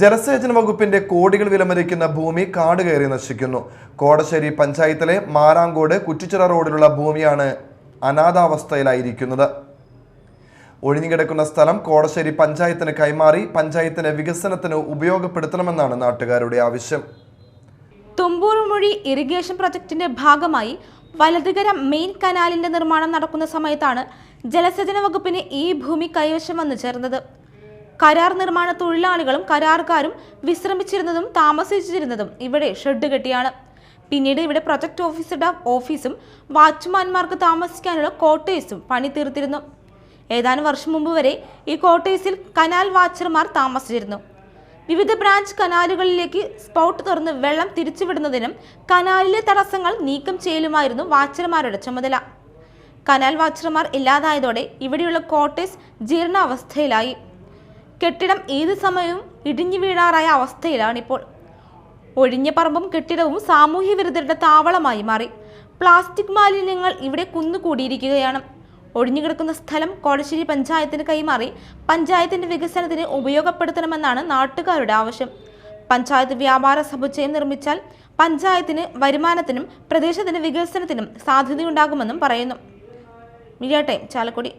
ജലസേചന വകുപ്പിന്റെ കോടികൾ വിലമതിക്കുന്ന ഭൂമി കാട് കയറി നശിക്കുന്നു. കോടശ്ശേരി പഞ്ചായത്തിലെ മാരാങ്കോട് കുറ്റിച്ചിറ റോഡിലുള്ള ഭൂമിയാണ് അനാഥാവസ്ഥയിലായിരിക്കുന്നത്. ഒഴിഞ്ഞുകിടക്കുന്ന സ്ഥലം കോടശ്ശേരി പഞ്ചായത്തിന് കൈമാറി പഞ്ചായത്തിന്റെ വികസനത്തിന് ഉപയോഗപ്പെടുത്തണമെന്നാണ് നാട്ടുകാരുടെ ആവശ്യം. തുമ്പൂർമൊഴി ഇറിഗേഷൻ പ്രൊജക്ടിന്റെ ഭാഗമായി വലതുകര മെയിൻ കനാലിന്റെ നിർമ്മാണം നടക്കുന്ന സമയത്താണ് ജലസേചന വകുപ്പിന് ഈ ഭൂമി കൈവശം വന്നു ചേർന്നത്. കരാർ നിർമ്മാണ തൊഴിലാളികളും കരാറുകാരും വിശ്രമിച്ചിരുന്നതും താമസിച്ചിരുന്നതും ഇവിടെ ഷെഡ് കെട്ടിയാണ്. പിന്നീട് ഇവിടെ പ്രൊജക്ട് ഓഫീസറുടെ ഓഫീസും വാച്ച്മാൻമാർക്ക് താമസിക്കാനുള്ള കോട്ടേഴ്സും പണി തീർത്തിരുന്നു ഏതാനും വർഷം മുമ്പ് വരെ ഈ കോട്ടേഴ്സിൽ കനാൽ വാച്ചർമാർ താമസിച്ചിരുന്നു. വിവിധ ബ്രാഞ്ച് കനാലുകളിലേക്ക് സ്പോട്ട് തുറന്ന് വെള്ളം തിരിച്ചുവിടുന്നതിനും കനാലിലെ തടസ്സങ്ങൾ നീക്കം ചെയ്യലുമായിരുന്നു വാച്ചർമാരുടെ ചുമതല. കനാൽ വാച്ചർമാർ ഇല്ലാതായതോടെ ഇവിടെയുള്ള കോട്ടേഴ്സ് ജീർണാവസ്ഥയിലായി. കെട്ടിടം ഏത് സമയവും ഇടിഞ്ഞു വീഴാറായ അവസ്ഥയിലാണിപ്പോൾ ഒഴിഞ്ഞ പറമ്പും കെട്ടിടവും സാമൂഹ്യ വിരുദ്ധരുടെ താവളമായി മാറി. പ്ലാസ്റ്റിക് മാലിന്യങ്ങൾ ഇവിടെ കുന്നുകൂടിയിരിക്കുകയാണ്. ഒഴിഞ്ഞുകിടക്കുന്ന സ്ഥലം കോടശ്ശേരി പഞ്ചായത്തിന് കൈമാറി പഞ്ചായത്തിന്റെ വികസനത്തിന് ഉപയോഗപ്പെടുത്തണമെന്നാണ് നാട്ടുകാരുടെ ആവശ്യം. പഞ്ചായത്ത് വ്യാപാര സമുച്ചയം നിർമ്മിച്ചാൽ പഞ്ചായത്തിന് വരുമാനത്തിനും പ്രദേശത്തിന്റെ വികസനത്തിനും സാധ്യതയുണ്ടാകുമെന്നും പറയുന്നു. Media time Chalakudy.